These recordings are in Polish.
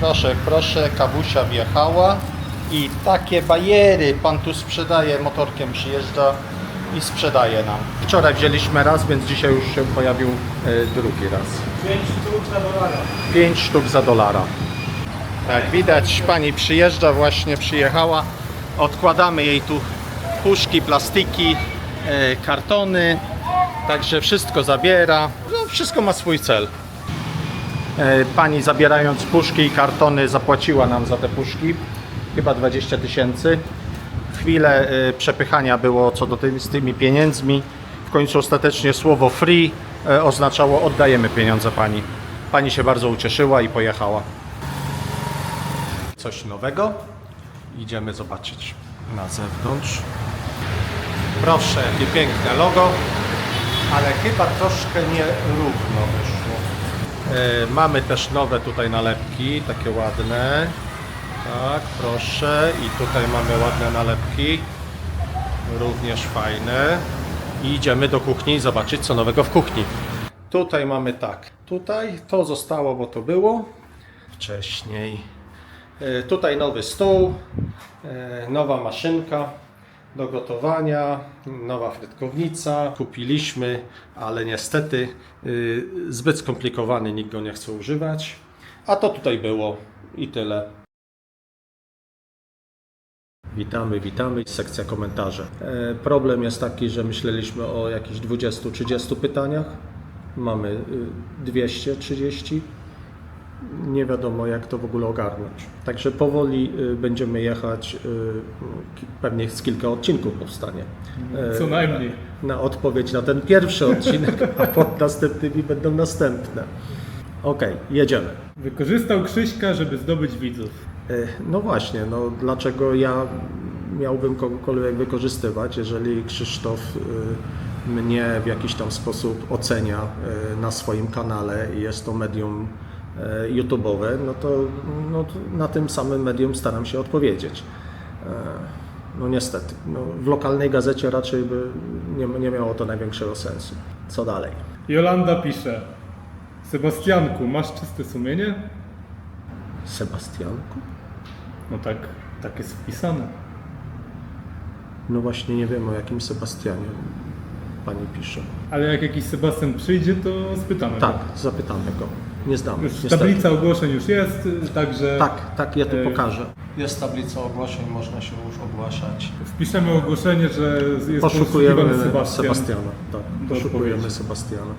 Proszę, proszę, kawusia wjechała i takie bajery pan tu sprzedaje, motorkiem przyjeżdża i sprzedaje nam. Wczoraj wzięliśmy raz, więc dzisiaj już się pojawił e, drugi raz. 5 sztuk za dolara. 5 sztuk za dolara. Jak widać, pani przyjeżdża, właśnie przyjechała. Odkładamy jej tu puszki, plastiki, e, kartony. Także wszystko zabiera. No, wszystko ma swój cel. E, Pani zabierając puszki i kartony zapłaciła nam za te puszki chyba 20 tysięcy. Chwilę e, przepychania było co do tym, z tymi pieniędzmi. W końcu ostatecznie słowo free e, oznaczało oddajemy pieniądze pani. Pani się bardzo ucieszyła i pojechała. Coś nowego. Idziemy zobaczyć na zewnątrz. Proszę, jakie piękne logo, ale chyba troszkę nierówno wyszło. E, mamy też nowe tutaj nalepki, takie ładne. Tak, proszę. I tutaj mamy ładne nalepki. Również fajne. I idziemy do kuchni zobaczyć co nowego w kuchni. Tutaj mamy tak. Tutaj to zostało, bo to było wcześniej. E, Tutaj nowy stół, e, nowa maszynka do gotowania, nowa frytkownica. Kupiliśmy, ale niestety y, zbyt skomplikowany, nikt go nie chce używać. A to tutaj było i tyle. Witamy, witamy. Sekcja komentarzy. E, Problem jest taki, że myśleliśmy o jakichś 20-30 pytaniach. Mamy y, 230 nie wiadomo jak to w ogóle ogarnąć. Także powoli y, będziemy jechać, y, pewnie z kilka odcinków powstanie. E, Co najmniej. Na odpowiedź na ten pierwszy odcinek, a pod następnymi będą następne. Okej, jedziemy. Wykorzystał Krzyśka, żeby zdobyć widzów. E, No właśnie, no dlaczego ja miałbym kogokolwiek wykorzystywać, jeżeli Krzysztof y, mnie w jakiś tam sposób ocenia na swoim kanale i jest to medium YouTube'owe, no to, no na tym samym medium staram się odpowiedzieć. E, No niestety, no, w lokalnej gazecie raczej by nie, nie miało to największego sensu. Co dalej? Jolanda pisze. Sebastianku, masz czyste sumienie? Sebastianku? No tak, tak jest wpisane. No właśnie nie wiem o jakim Sebastianie pani pisze. Ale jak jakiś Sebastian przyjdzie, to spytamy. Tak, zapytamy go. Nie znamy. Już niestety. tablica ogłoszeń już jest, także Tak, tak, ja tu E, pokażę. Jest tablica ogłoszeń, można się już ogłaszać. wpiszemy ogłoszenie, że jest Poszukujemy Sebastian. Sebastiana. Tak, poszukujemy. Sebastiana.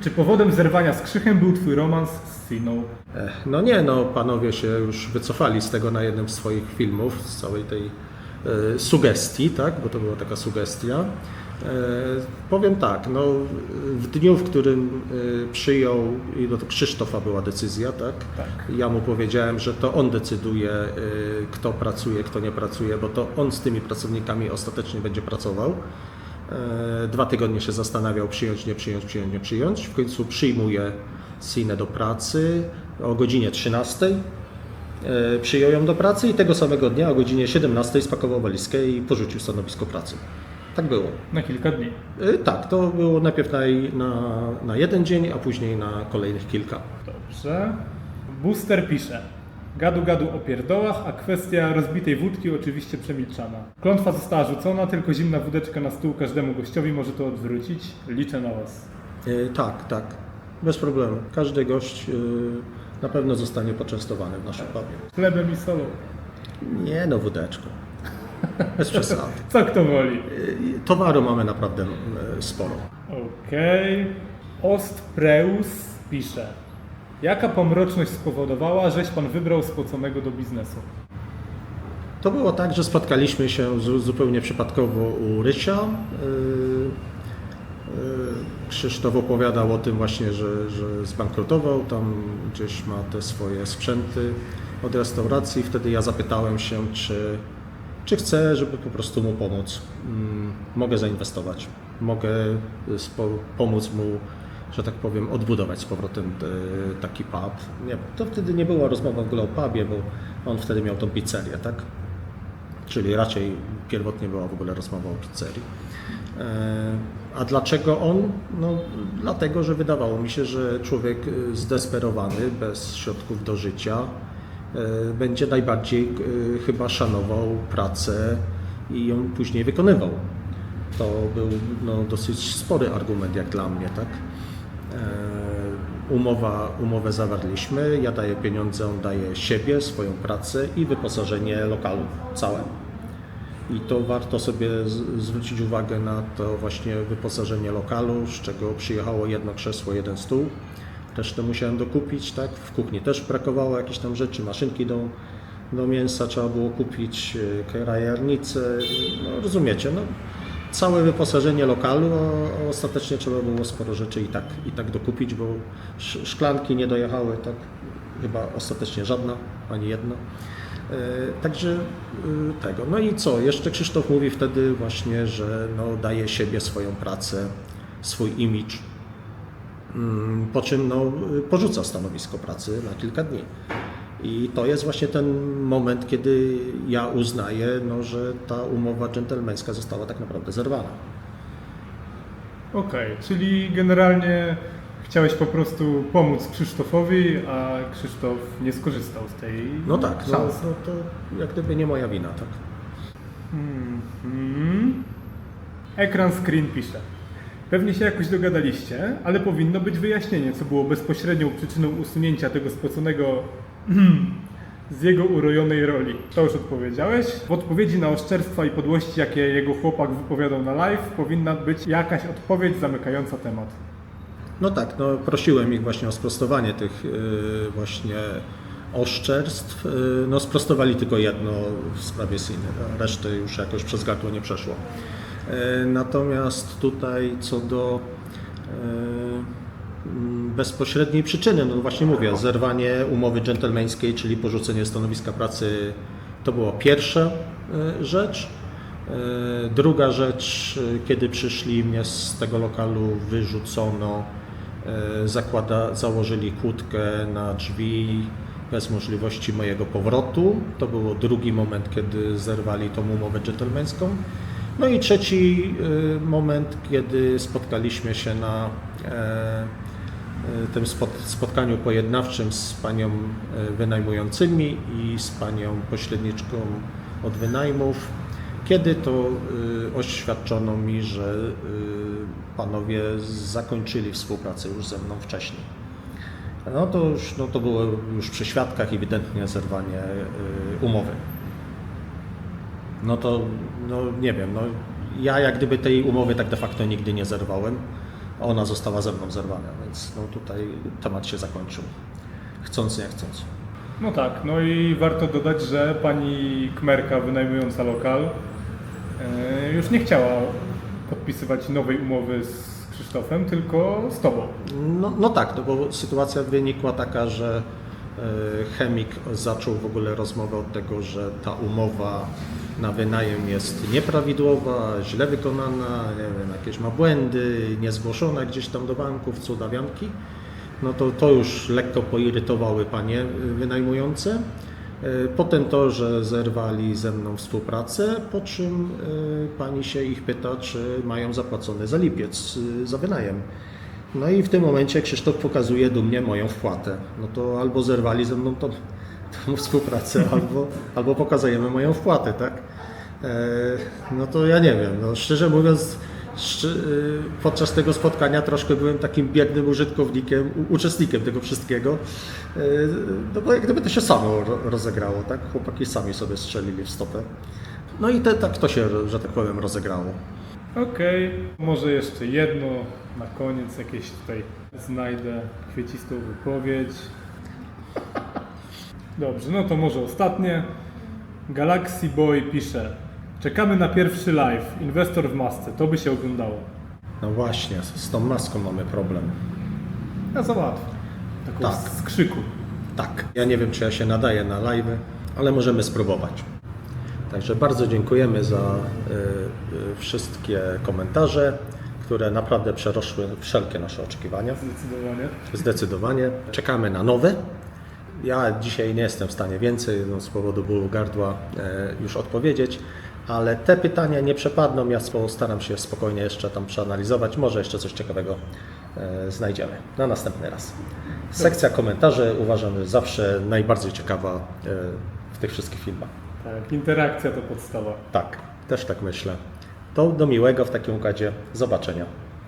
Czy powodem zerwania z Krzychem był twój romans z Siną? E, No nie, no panowie się już wycofali z tego na jednym z swoich filmów, z całej tej e, sugestii, tak, bo to była taka sugestia. E, powiem tak, no w dniu, w którym e, przyjął, no to Krzysztofa była decyzja, tak? Tak. Ja mu powiedziałem, że to on decyduje, e, kto pracuje, kto nie pracuje, bo to on z tymi pracownikami ostatecznie będzie pracował. Dwa tygodnie się zastanawiał, przyjąć, nie przyjąć, przyjąć, nie przyjąć. W końcu przyjmuje Sinę do pracy o godzinie 13. E, Przyjął ją do pracy i tego samego dnia o godzinie 17 spakował walizkę i porzucił stanowisko pracy. Tak było. Na kilka dni. E, Tak, to było najpierw na, na, na jeden dzień, a później na kolejnych kilka. Dobrze. Booster pisze. Gadu gadu o pierdołach, a kwestia rozbitej wódki oczywiście przemilczana. Klątwa została rzucona, tylko zimna wódeczka na stół każdemu gościowi może to odwrócić. Liczę na Was. E, Tak, tak. Bez problemu. Każdy gość e, na pewno zostanie poczęstowany w naszym pubie. Chlebem i solą. Nie no, wódeczką. Bez przesady. Co kto woli. E, Towaru mamy naprawdę e, sporo. Okej. Ostpreus pisze. Jaka pomroczność spowodowała, żeś pan wybrał spoconego do biznesu? To było tak, że spotkaliśmy się zu- zupełnie przypadkowo u Rysia. Yy, Krzysztof opowiadał o tym właśnie, że, że zbankrutował, tam gdzieś ma te swoje sprzęty od restauracji. Wtedy ja zapytałem się, czy, czy chce, żeby po prostu mu pomóc. Mm, Mogę zainwestować, mogę spo, pomóc mu, że tak powiem, odbudować z powrotem te, taki pub. Nie, to wtedy nie była rozmowa w ogóle o pubie, bo on wtedy miał tą pizzerię, tak? Czyli raczej pierwotnie była w ogóle rozmowa o pizzerii. E, A dlaczego on? No, dlatego, że wydawało mi się, że człowiek e, zdesperowany, bez środków do życia, będzie najbardziej e, chyba szanował pracę i ją później wykonywał. To był no, dosyć spory argument jak dla mnie, tak? E, Umowa, umowę zawarliśmy, ja daję pieniądze, on daje siebie, swoją pracę i wyposażenie lokalu całe. I to warto sobie zwrócić uwagę na to właśnie wyposażenie lokalu, z czego przyjechało jedno krzesło, jeden stół. Resztę musiałem dokupić, tak? W kuchni też brakowało jakichś tam rzeczy, maszynki do, do mięsa trzeba było kupić, e, krajarnice, no rozumiecie, no całe wyposażenie lokalu, a ostatecznie trzeba było sporo rzeczy i tak, i tak dokupić, bo sz- szklanki nie dojechały, tak, chyba ostatecznie żadna, ani jedna. E, Także e, tego. No i co? Jeszcze Krzysztof mówi wtedy właśnie, że no, daje siebie, swoją pracę, swój imidż, po czym no, porzuca stanowisko pracy na kilka dni. I to jest właśnie ten moment, kiedy ja uznaję, no, że ta umowa dżentelmeńska została tak naprawdę zerwana. Okej, czyli generalnie chciałeś po prostu pomóc Krzysztofowi, a Krzysztof nie skorzystał z tej No tak, no, szansy. no to jak gdyby nie moja wina, tak? Mhm. Ekran screen pisze. Pewnie się jakoś dogadaliście, ale powinno być wyjaśnienie, co było bezpośrednią przyczyną usunięcia tego spoconego z jego urojonej roli. To już odpowiedziałeś. W odpowiedzi na oszczerstwa i podłości, jakie jego chłopak wypowiadał na live, powinna być jakaś odpowiedź zamykająca temat. No tak, no prosiłem ich właśnie o sprostowanie tych y, właśnie oszczerstw. Y, No sprostowali tylko jedno w sprawie Siny, a resztę już jakoś przez gardło nie przeszło. Y, Natomiast tutaj co do y, mm, bezpośredniej przyczyny, no właśnie mówię, zerwanie umowy dżentelmeńskiej, czyli porzucenie stanowiska pracy, to była pierwsza y, rzecz. E, Druga rzecz, e, kiedy przyszli mnie z tego lokalu wyrzucono, e, zakłada, założyli kłódkę na drzwi bez możliwości mojego powrotu. To był drugi moment, kiedy zerwali tą umowę dżentelmeńską. No i trzeci e, moment, kiedy spotkaliśmy się na e, e, tym spot- spotkaniu pojednawczym z panią e, wynajmującymi i z panią pośredniczką od wynajmów, kiedy to y, oświadczono mi, że y, panowie zakończyli współpracę już ze mną wcześniej. No to już no to było już przy świadkach ewidentnie zerwanie y, umowy. No to no nie wiem, no ja jak gdyby tej umowy tak de facto nigdy nie zerwałem. a Ona została ze mną zerwana, więc no tutaj temat się zakończył. Chcąc, nie chcąc. No tak, no i warto dodać, że pani Kmerka wynajmująca lokal e, już nie chciała podpisywać nowej umowy z Krzysztofem, tylko z tobą. No, no tak, no bo sytuacja wynikła taka, że e, chemik zaczął w ogóle rozmowę od tego, że ta umowa na wynajem jest nieprawidłowa, źle wykonana, nie wiem, jakieś ma błędy, niezgłoszona gdzieś tam do banków, cudawianki. No to, to już lekko poirytowały panie wynajmujące. E, Potem to, że zerwali ze mną współpracę, po czym e, pani się ich pyta, czy mają zapłacony za lipiec, y, za wynajem. No i w tym momencie Krzysztof pokazuje dumnie moją wpłatę. No to albo zerwali ze mną tą, tą współpracę, albo, albo pokazujemy moją wpłatę, tak? E, no to ja nie wiem, no szczerze mówiąc, y, podczas tego spotkania troszkę byłem takim biednym użytkownikiem, uczestnikiem tego wszystkiego. E, No bo jak gdyby to się samo ro- rozegrało, tak? Chłopaki sami sobie strzelili w stopę. No i te, tak to się, że tak powiem, rozegrało. Okej, może jeszcze jedno na koniec, jakieś tutaj znajdę kwiecistą wypowiedź. Dobrze, no to może ostatnie. Galaxy Boy pisze Czekamy na pierwszy live, inwestor w masce, to by się oglądało. No właśnie, z tą maską mamy problem. Ja załatwię. Taką Tak. z krzyku. Tak. Ja nie wiem, czy ja się nadaję na live, ale możemy spróbować. Także bardzo dziękujemy za y, y, wszystkie komentarze, które naprawdę przerosły wszelkie nasze oczekiwania. Zdecydowanie. Zdecydowanie. Czekamy na nowe. Ja dzisiaj nie jestem w stanie więcej no, z powodu bólu gardła e, już odpowiedzieć. ale te pytania nie przepadną. Ja postaram się spokojnie jeszcze tam przeanalizować. Może jeszcze coś ciekawego e, znajdziemy na następny raz. Sekcja komentarzy uważam że zawsze najbardziej ciekawa e, w tych wszystkich filmach. Tak, interakcja to podstawa. Tak, też tak myślę. To do miłego w takim układzie. Zobaczenia.